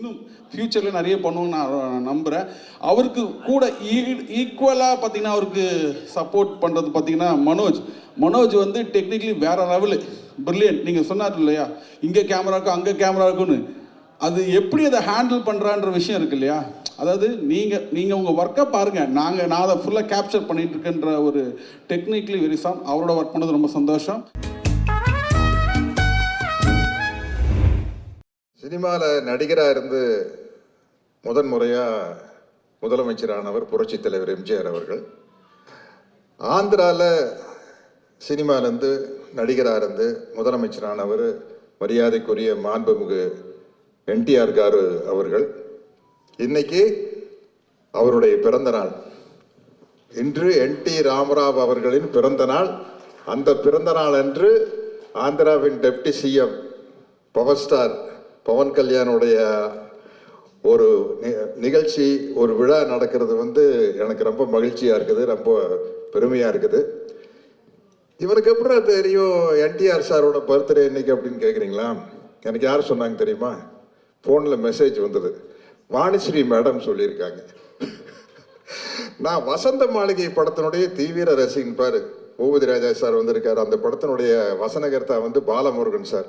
இன்னும் ஃப்யூச்சரில் நிறைய பண்ணுவோம்னு நான் நம்புகிறேன் அவருக்கு கூட e-, ஈக்குவலாக பார்த்தீங்கன்னா அவருக்கு சப்போர்ட் பண்ணுறது பார்த்தீங்கன்னா மனோஜ். மனோஜ் வந்து டெக்னிக்கலி வேற லெவலு பிரில்லியன்ட் நீங்கள் சொன்னார் இல்லையா? இங்கே கேமரா இருக்கும் அங்கே கேமரா இருக்குன்னு அது எப்படி அதை ஹேண்டில் பண்ணுறான்ற விஷயம் இருக்கு இல்லையா? அதாவது நீங்கள் நீங்கள் உங்கள் ஒர்க்கை பாருங்கள் நாங்கள் நான் அதை ஃபுல்லாக கேப்சர் பண்ணிகிட்டு இருக்கேன்ற ஒரு டெக்னிக்கலி வெரி சாம் அவரோட ஒர்க் பண்ணது ரொம்ப சந்தோஷம். சினிமாவில் நடிகராக இருந்து முதன் முறையாக முதலமைச்சரானவர் புரட்சித் தலைவர் எம்ஜிஆர் அவர்கள். ஆந்திராவில் சினிமாலேருந்து நடிகராக இருந்து முதலமைச்சரானவர் மரியாதைக்குரிய மாண்புமிகு என்டிஆர் காரு அவர்கள். இன்னைக்கு அவருடைய பிறந்த நாள். இன்று என் டி ராமராவ் அவர்களின் பிறந்த நாள். அந்த பிறந்த நாள் அன்று ஆந்திராவின் deputy CM power star Pawan கல்யாணுடைய ஒரு நிகழ்ச்சி ஒரு விழா நடக்கிறது வந்து எனக்கு ரொம்ப மகிழ்ச்சியாக இருக்குது ரொம்ப பெருமையாக இருக்குது. இவனுக்கு அப்புறம் தெரியும் என்டிஆர் சாரோட பர்த்டே இன்னைக்கு அப்படின்னு கேட்குறீங்களா எனக்கு யார் சொன்னாங்க தெரியுமா? ஃபோனில் மெசேஜ் வந்தது. வாணிஸ்ரீ மேடம் சொல்லியிருக்காங்க. நான் வசந்த மாளிகை படத்தினுடைய தீவிர ரசிகன் பாரு. பூபதி ராஜா சார் வந்திருக்கார். அந்த படத்தினுடைய வசனகர்த்தா வந்து பாலமுருகன் சார்.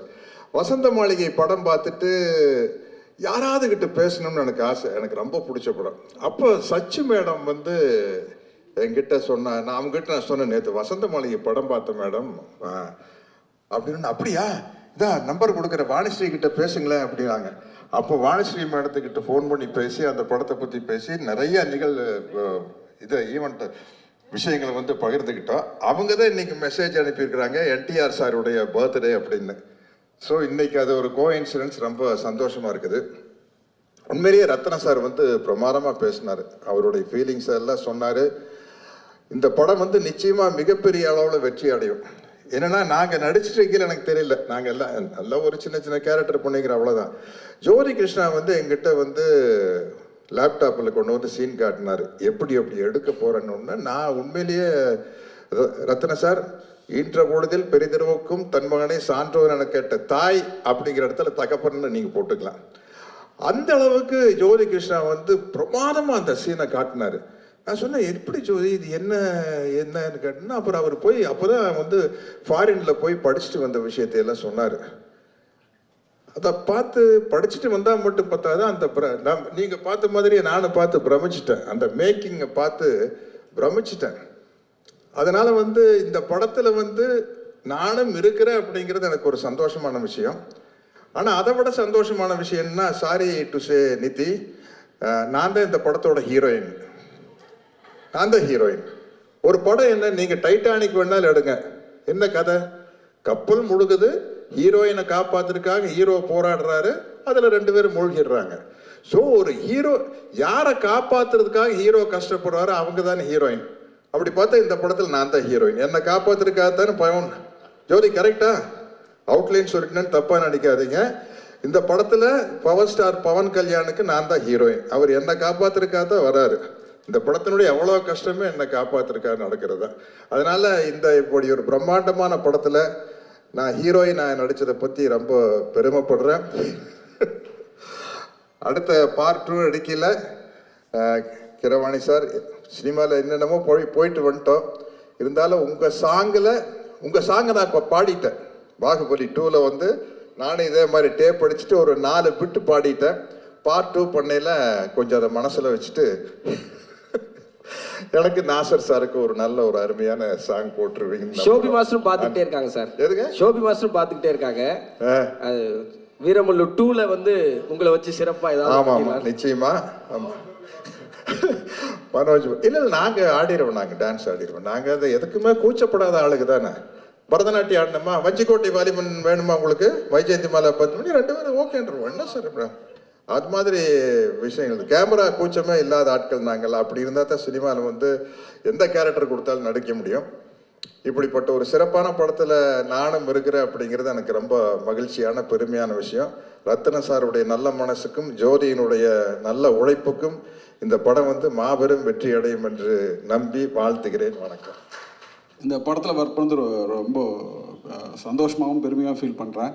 வசந்த மாளிகை படம் பார்த்துட்டு யாராவது கிட்ட பேசணும்னு எனக்கு ஆசை. எனக்கு ரொம்ப பிடிச்ச படம். அப்போ சச்சு மேடம் வந்து என்கிட்ட சொன்ன நான் அவங்ககிட்ட நான் சொன்னேன் நேற்று வசந்த மாளிகை படம் பார்த்தேன் மேடம். அப்படின்னு அப்படியா? இதான் நம்பர் கொடுக்குற வாணிஸ்ரீ கிட்ட பேசுங்களேன் அப்படின்னாங்க. அப்போ வாணிஸ்ரீ மேடத்துக்கிட்ட ஃபோன் பண்ணி பேசி அந்த படத்தை பற்றி பேசி நிறைய நிகழ் இதை ஈவெண்ட் விஷயங்களை வந்து பகிர்ந்துக்கிட்டோம் அவங்க தான் இன்னைக்கு மெசேஜ் அனுப்பியிருக்கிறாங்க என்டிஆர் சாருடைய பர்த்டே அப்படின்னு. ஸோ இன்னைக்கு அது ஒரு கோ இன்சிடென்ஸ் ரொம்ப சந்தோஷமா இருக்குது. உண்மையிலேயே ரத்ன சார் வந்து பிரமாதமாக பேசினார். அவருடைய ஃபீலிங்ஸ் எல்லாம் சொன்னார். இந்த படம் வந்து நிச்சயமா மிகப்பெரிய அளவில் வெற்றி அடையும். என்னன்னா நாங்கள் நடிச்சிட்டு இருக்கையில எனக்கு தெரியல. நாங்கள் எல்லாம் நல்ல ஒரு சின்ன சின்ன கேரக்டர் பண்ணிக்கிற அவ்வளோதான் ஜோதி கிருஷ்ணா வந்து எங்கிட்ட வந்து லேப்டாப்பில் கொண்டு வந்து சீன் காட்டினார். எப்படி எப்படி எடுக்க போறேன்னு நான் உண்மையிலேயே ர- ரத்ன சார் ஈன்ற பொழுதில் பெரிதெருவுக்கும் தன் மகனை சான்றோர் என கேட்ட தாய் அப்படிங்கிற இடத்துல தகப்பன்னு நீங்கள் போட்டுக்கலாம். அந்த அளவுக்கு ஜோதி கிருஷ்ணா வந்து பிரமாதமாக அந்த சீனை காட்டினார். நான் சொன்னேன் எப்படி ஜோதி இது என்ன என்னன்னு கேட்டேன்னா அப்புறம் அவர் போய் அப்போ தான் வந்து ஃபாரின்ல போய் படிச்சுட்டு வந்த விஷயத்தை எல்லாம் சொன்னார். அதை பார்த்து படிச்சுட்டு வந்தால் மட்டும் பார்த்தாதான் அந்த பிர- நம்- நீங்கள் பார்த்த மாதிரியே நானும் பார்த்து பிரமிச்சிட்டேன். அந்த மேக்கிங்கை பார்த்து பிரமிச்சிட்டேன். அதனால் வந்து இந்த படத்தில் வந்து நானும் இருக்கிறேன் அப்படிங்கிறது எனக்கு ஒரு சந்தோஷமான விஷயம். ஆனால் அதை விட சந்தோஷமான விஷயம்னா சாரி டு சே நிதி நான் தான் இந்த படத்தோட ஹீரோயின் நான் தான் ஹீரோயின் ஒரு படம் என்ன? நீங்கள் டைட்டானிக் வேணாலும் எடுங்க. என்ன கதை? கப்பல் முழுகுது. ஹீரோயினை காப்பாத்துறதுக்காக ஹீரோ போராடுறாரு. அதில் ரெண்டு பேரும் மூழ்கிடுறாங்க. ஸோ ஒரு ஹீரோ யாரை காப்பாத்துறதுக்காக ஹீரோ கஷ்டப்படுறாரோ அவங்க தானே ஹீரோயின் அப்படி பார்த்தா இந்த படத்தில் நான் தான் ஹீரோயின் என்னை காப்பாற்றிருக்காதான்னு பயம் பவன் ஜோதி கரெக்டா அவுட்லைன் சொல்லிட்டேன்னு தப்பாக நினைக்காதீங்க. இந்த படத்தில் பவர் ஸ்டார் பவன் கல்யாணுக்கு நான் தான் ஹீரோயின் அவர் என்னை காப்பாற்றிருக்காதான் வராரு. இந்த படத்தினுடைய எவ்வளோ கஷ்டமே என்னை காப்பாத்துறதுக்காக நடக்கிறது? தான் இந்த இப்படி ஒரு பிரம்மாண்டமான படத்தில் நான் ஹீரோயின் நான் பற்றி ரொம்ப பெருமைப்படுறேன். அடுத்த பார்ட் டூ அடிக்கல கிரவாணி சார் சினிமாவில் என்னென்னமோ போய் போயிட்டு வந்துட்டோம். இருந்தாலும் உங்கள் சாங்கில் உங்கள் சாங்கை நான் இப்போ பாடிட்டேன். பாகுபலி டூவில் வந்து நானும் இதே மாதிரி டேப் அடிச்சுட்டு ஒரு நாலு பிட்டு பாடிட்டேன். பார்ட் டூ பண்ணையில் கொஞ்சம் அதை மனசில் வச்சுட்டு எனக்கு நாசர் சாருக்கு ஒரு நல்ல ஒரு அருமையான சாங் போட்டுருவீங்க ஷோபி மாஸ்டரும் பார்த்துக்கிட்டே இருக்காங்க சார். எதுங்க? ஷோபி மாஸ்டரும் பார்த்துக்கிட்டே இருக்காங்க. வீரமுள்ளு டூல வந்து உங்களை வச்சு சிறப்பா ஏதாவது ஆமா ஆமா பண்ணிடலாம். நிச்சயமா. ஆமா. மனோஜ் இல்லை இல்லை நாங்கள் ஆடிடுவோம் நாங்கள் டான்ஸ் ஆடிடுவோம் நாங்கள் அதை எதுக்குமே கூச்சப்படாத ஆளுங்க தானே? பரதநாட்டியம் ஆடணுமா? வஞ்சிக்கோட்டை வாலிபன் வேணுமா உங்களுக்கு? வைஜெயந்தி மாலை பத்து மணி ரெண்டு பேரும் ஓகேன்றோம். என்ன சார் அப்புறம் அது மாதிரி விஷயங்கள். கேமரா கூச்சமே இல்லாத ஆட்கள் நாங்கள். அப்படி இருந்தால் தான் சினிமாவில் வந்து எந்த கேரக்டர் கொடுத்தாலும் நடிக்க முடியும். இப்படிப்பட்ட ஒரு சிறப்பான படத்தில் நானும் இருக்கிறேன் அப்படிங்கிறது எனக்கு ரொம்ப மகிழ்ச்சியான பெருமையான விஷயம். ரத்தன சாருடைய நல்ல மனசுக்கும் ஜோதியினுடைய நல்ல உழைப்புக்கும் இந்த படம் வந்து மாபெரும் வெற்றி அடையும் என்று நம்பி வாழ்த்துகிறேன். வணக்கம். இந்த படத்தில் ஒர்க் பண்ணுறது ரொம்ப சந்தோஷமாகவும் பெருமையாக ஃபீல் பண்ணுறேன்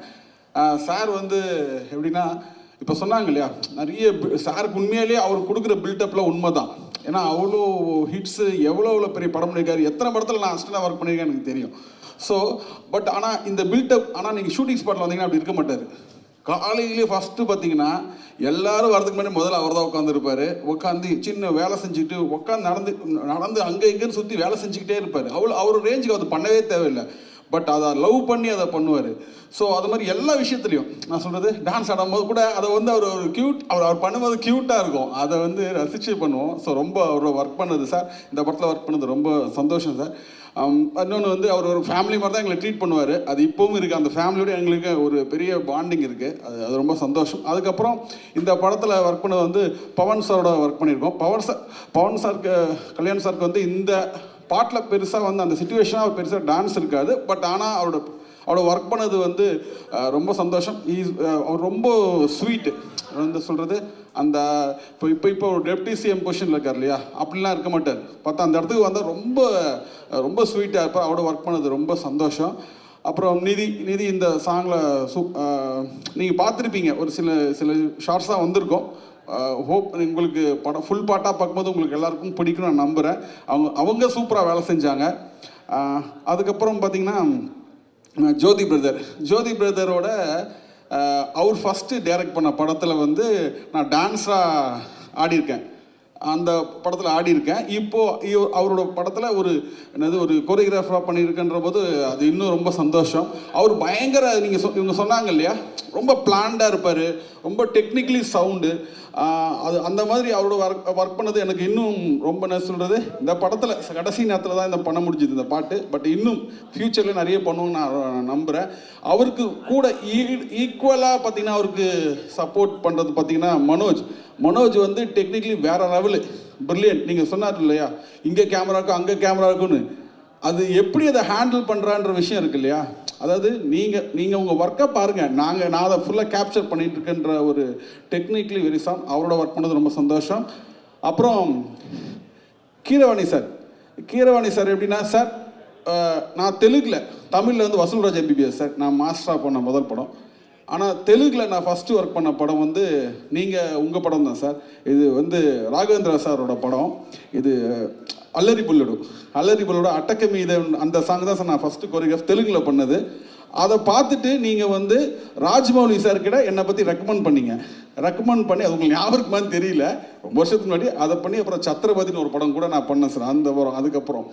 சார் வந்து எப்படின்னா இப்போ சொன்னாங்க இல்லையா நிறைய சாருக்கு உண்மையிலேயே அவர் கொடுக்குற பில்டப்லாம் உண்மை தான் ஏன்னா அவ்வளோ ஹிட்ஸு எவ்வளோ எவ்வளோ பெரிய படம் பண்ணியிருக்காரு எத்தனை படத்தில் நான் அஸ்டனாக ஒர்க் பண்ணியிருக்கேன் எனக்கு தெரியும். ஸோ பட் ஆனால் இந்த பில்டப் ஆனால் நீங்கள் ஷூட்டிங் ஸ்பாட்டில் வந்தீங்கன்னா அப்படி இருக்க மாட்டார். காலையிலேயே ஃபஸ்ட்டு பார்த்தீங்கன்னா எல்லாரும் வரதுக்கு முன்னாடி முதல்ல அவர் தான் உட்காந்துருப்பார் உட்காந்து சின்ன வேலை செஞ்சுட்டு உட்காந்து நடந்து நடந்து அங்கே இங்கேன்னு சுற்றி வேலை செஞ்சுக்கிட்டே இருப்பார். அவ்வளோ அவர் ரேஞ்சுக்கு அது பண்ணவே தேவையில்லை. பட் அதை லவ் பண்ணி அதை பண்ணுவார். ஸோ அது மாதிரி எல்லா விஷயத்துலையும். நான் சொல்கிறது டான்ஸ் ஆடும்போது கூட அதை வந்து அவர் ஒரு க்யூட் அவர் அவர் பண்ணும்போது க்யூட்டாக இருக்கும். அதை வந்து ரசித்து பண்ணுவோம். ஸோ ரொம்ப அவர் ஒர்க் பண்ணது சார் இந்த படத்தில் ஒர்க் பண்ணது ரொம்ப சந்தோஷம் சார் um, இன்னொன்று வந்து அவர் ஒரு ஃபேமிலி மாதிரி தான் எங்களை ட்ரீட் பண்ணுவார். அது இப்போவும் இருக்குது அந்த ஃபேமிலியோட எங்களுக்கு ஒரு பெரிய பாண்டிங் இருக்குது அது அது ரொம்ப சந்தோஷம். அதுக்கப்புறம் இந்த படத்தில் ஒர்க் பண்ணது வந்து பவன் சாரோட ஒர்க் பண்ணியிருக்கோம். பவன் சார் பவன் சாருக்கு கல்யாண் சாருக்கு வந்து இந்த பாட்டில் பெருசாக வந்து அந்த சுச்சுவேஷனாக அவர் பெருசாக டான்ஸ் இருக்காது. பட் ஆனால் அவரோட அவரோட ஒர்க் பண்ணது வந்து ரொம்ப சந்தோஷம். இஸ் அவர் ரொம்ப ஸ்வீட்டு வந்து சொல்கிறது அந்த இப்போ இப்போ இப்போ ஒரு டெப்டி சிஎம் பொசிஷனில் இருக்கார் இல்லையா? அப்படிலாம் இருக்க மாட்டார். பார்த்தா அந்த இடத்துக்கு வந்தால் ரொம்ப ரொம்ப ஸ்வீட்டாக இருப்பார். அவரோட ஒர்க் பண்ணது ரொம்ப சந்தோஷம். அப்புறம் நிதி நிதி இந்த சாங்கில் சூப் நீங்கள் பார்த்துருப்பீங்க. ஒரு சில சில ஷார்ட்ஸாக வந்திருக்கோம். ஹோப் உங்களுக்கு படம் ஃபுல் பாட்டாக பார்க்கும்போது உங்களுக்கு எல்லாருக்கும் பிடிக்கும் நான் நம்புகிறேன் அவங்க அவங்க சூப்பராக வேலை செஞ்சாங்க. அதுக்கப்புறம் பார்த்தீங்கன்னா ஜோதி பிரதர் ஜோதி பிரதரோட அவர் ஃபஸ்ட்டு டைரக்ட் பண்ண படத்தில் வந்து நான் டான்ஸாக ஆடியிருக்கேன். அந்த படத்தில் ஆடியிருக்கேன். இப்போது அவரோட படத்தில் ஒரு என்னது ஒரு கொரியோகிராஃபராக பண்ணியிருக்கன்ற போது அது இன்னும் ரொம்ப சந்தோஷம். அவர் பயங்கர நீங்கள் சொ இவங்க சொன்னாங்க இல்லையா? ரொம்ப பிளான்டாக இருப்பார். ரொம்ப டெக்னிக்கலி சவுண்டு அது அந்த மாதிரி அவரோட ஒர்க் ஒர்க் பண்ணது எனக்கு இன்னும் ரொம்ப என்ன சொல்கிறது இந்த படத்தில் கடைசி நேரத்தில் தான் இந்த பண்ண முடிஞ்சுது இந்த பாட்டு. பட் இன்னும் ஃப்யூச்சரில் நிறைய பண்ணுவோம்னு நான் நம்புகிறேன் அவருக்கு கூட ஈக்குவலாக பார்த்தீங்கன்னா அவருக்கு சப்போர்ட் பண்ணுறது பார்த்தீங்கன்னா மனோஜ். மனோஜ் வந்து டெக்னிக்கலி வேற லெவல் பிரில்லியன்ட் நீங்கள் சொன்னார் இல்லையா? இங்கே கேமரா இருக்கும் அங்கே கேமரா இருக்குன்னு அது எப்படி அதை ஹேண்டில் பண்ணுறான்ற விஷயம் இருக்கு இல்லையா? அதாவது நீங்கள் நீங்கள் உங்கள் ஒர்க்கை பாருங்கள் நாங்கள் நான் அதை ஃபுல்லாக கேப்சர் பண்ணிட்டு இருக்கேன்ற ஒரு டெக்னிக்கலி வெரி அவரோட ஒர்க் பண்ணது ரொம்ப சந்தோஷம். அப்புறம் கீரவாணி சார் கீரவாணி சார் எப்படின்னா சார் நான் தெலுங்கில் தமிழில் வந்து வசூல்ராஜ் எம்பிபிஎஸ் சார் நான் மாஸ்டராக போன முதல் படம். ஆனால் தெலுங்கில் நான் ஃபஸ்ட்டு ஒர்க் பண்ண படம் வந்து நீங்கள் உங்கள் படம் தான் சார் இது வந்து ராகவேந்திரா சாரோட படம். இது அல்லரி புல்லடு. அல்லரி புல்லோட அட்டக்க மீத அந்த சாங் தான் சார் நான் ஃபஸ்ட்டு கொரியோகிராஃப் தெலுங்கில் பண்ணது. அதை பார்த்துட்டு நீங்கள் வந்து ராஜ்மௌலி சார் கிட்ட என்னை பற்றி ரெக்கமெண்ட் பண்ணீங்க. ரெக்கமெண்ட் பண்ணி அது உங்களுக்கு ஞாபகமானு தெரியல. ரொம்ப வருஷத்துக்கு முன்னாடி அதை பண்ணி அப்புறம் சத்ரபதினு ஒரு படம் கூட நான் பண்ணேன் சார் அந்த படம் அதுக்கப்புறம்.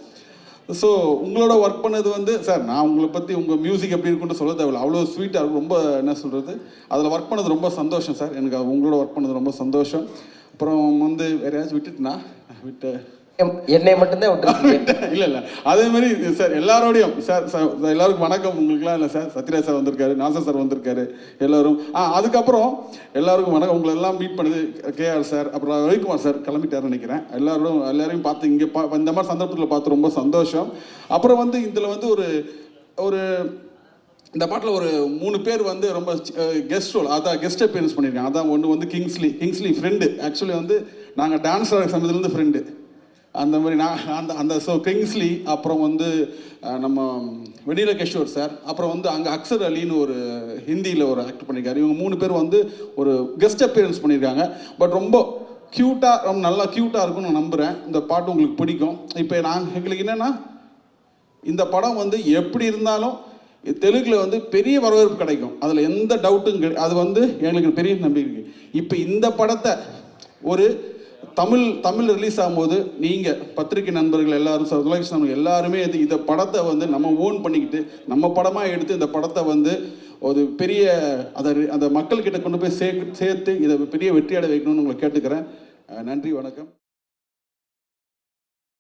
ஸோ உங்களோட ஒர்க் பண்ணது வந்து சார் நான் உங்களை பற்றி உங்கள் மியூசிக் எப்படி இருக்குன்னு சொல்ல தேவையில்ல. அவ்வளோ ஸ்வீட்டாக இருக்கும் ரொம்ப என்ன சொல்கிறது அதில் ஒர்க் பண்ணது ரொம்ப சந்தோஷம் சார் எனக்கு உங்களோட ஒர்க் பண்ணது ரொம்ப சந்தோஷம். அப்புறம் வந்து வேறு யாராச்சும் விட்டுட்டுனா? விட்டு என்னை மட்டும்தான் விட்டுருக்கீங்க. இல்லை இல்லை. அதே மாதிரி சார் எல்லாரோடையும் சார் எல்லாருக்கும் வணக்கம். உங்களுக்குலாம் இல்லை சார். சத்யராஜ் சார் வந்திருக்காரு நாசர் சார் வந்திருக்காரு எல்லாரும். ஆ அதுக்கப்புறம் எல்லாருக்கும் வணக்கம். உங்களை எல்லாம் மீட் பண்ணுது கேஆர் சார் அப்புறம் ரவிக்குமார் சார் கிளம்பிட்டாருன்னு நினைக்கிறேன். எல்லாரும் எல்லாரையும் பார்த்து இங்கே பா இந்த மாதிரி சந்தர்ப்பத்தில் பார்த்து ரொம்ப சந்தோஷம். அப்புறம் வந்து இதில் வந்து ஒரு ஒரு இந்த பாட்டில் ஒரு மூணு பேர் வந்து ரொம்ப கெஸ்ட் ரோல் அதான் கெஸ்ட் அப்பியரன்ஸ் பண்ணியிருக்காங்க. அதான் ஒன்று வந்து கிங்ஸ்லி கிங்ஸ்லி ஃப்ரெண்டு ஆக்சுவலி வந்து நாங்கள் டான்ஸ் ஆடுற சமயத்துலேருந்து ஃப்ரெண்டு அந்த மாதிரி நான் அந்த அந்த ஸோ கிங்ஸ்லி அப்புறம் வந்து நம்ம வெடில கிஷோர் சார் அப்புறம் வந்து அங்கே அக்சர் அலின்னு ஒரு ஹிந்தியில் ஒரு ஆக்ட் பண்ணியிருக்காரு இவங்க மூணு பேர் வந்து ஒரு கெஸ்ட் அப்பியரன்ஸ் பண்ணியிருக்காங்க பட் ரொம்ப க்யூட்டாக ரொம்ப நல்லா க்யூட்டாக இருக்கும்னு நான் நம்புகிறேன் இந்த பாட்டு உங்களுக்கு பிடிக்கும். இப்போ நாங்கள் எங்களுக்கு என்னென்னா இந்த படம் வந்து எப்படி இருந்தாலும் தெலுங்கில் வந்து பெரிய வரவேற்பு கிடைக்கும். அதில் எந்த டவுட்டும் கிடை அது வந்து எங்களுக்கு பெரிய நம்பிக்கை இருக்குது இப்போ இந்த படத்தை ஒரு தமிழ் தமிழ் ரிலீஸ் ஆகும்போது நீங்கள் பத்திரிகை நண்பர்கள் எல்லாரும் சுலகிஷ் நண்பர்கள் எல்லாருமே இது இந்த படத்தை வந்து நம்ம ஓன் பண்ணிக்கிட்டு நம்ம படமாக எடுத்து இந்த படத்தை வந்து ஒரு பெரிய அதை அந்த மக்கள்கிட்ட கொண்டு போய் சே சேர்த்து இதை பெரிய வெற்றியடை வைக்கணும்னு உங்களை கேட்டுக்கிறேன். நன்றி வணக்கம்.